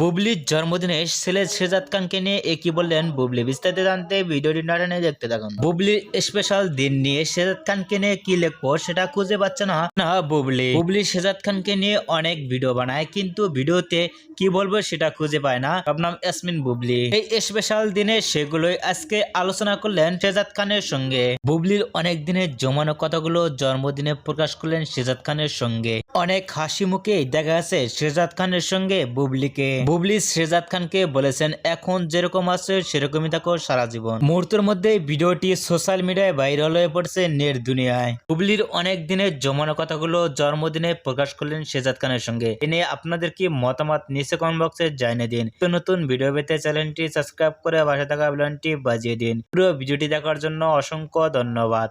বুবলির জন্মদিনে ছেলে শেজাদ খানকে নিয়ে একই বললেন বুবলি? বিস্তারিত জানতে ভিডিওটি নাটানে দেখতে থাকুন। বুবলির স্পেশাল দিন নিয়ে শেজাদ খানকে নিয়ে কি লিখব সেটা খুঁজে পাচ্ছে না না বুবলি। বুবলি শেজাদ খানকে নিয়ে অনেক ভিডিও বানায়, কিন্তু ভিডিওতে কি বলব সেটা খুঁজে পায় না। নাম ইয়াসমিন বুবলি। এই স্পেশাল দিনে সেগুলোই আজকে আলোচনা করলেন শেজাদ খানের সঙ্গে। বুবলির অনেক দিনের জমানো কথাগুলো জন্মদিনে প্রকাশ করলেন শেজাদ খানের সঙ্গে। অনেক হাসি মুখে দেখা গেছে শেজাদ খানের সঙ্গে বুবলিকে। বুবলি শেজাদ খানকে বলেছেন, এখন যেরকম আছে, সেরকমই থাকো সারা জীবন। মুহূর্তের মধ্যে ভিডিওটি সোশ্যাল মিডিয়ায় ভাইরাল হয়ে পড়ছে নেট দুনিয়ায়। বুবলির অনেক দিনের জমানো কথাগুলো জন্মদিনে প্রকাশ করলেন শেজাদ খানের সঙ্গে। এ নিয়ে আপনাদের কি মতামত নিচে কমেন্ট বক্সে জানিয়ে দিন। নতুন ভিডিও পেতে চ্যানেলটি সাবস্ক্রাইব করে পাশে থাকা বেলনটি বাজিয়ে দিন। পুরো ভিডিওটি দেখার জন্য অসংখ্য ধন্যবাদ।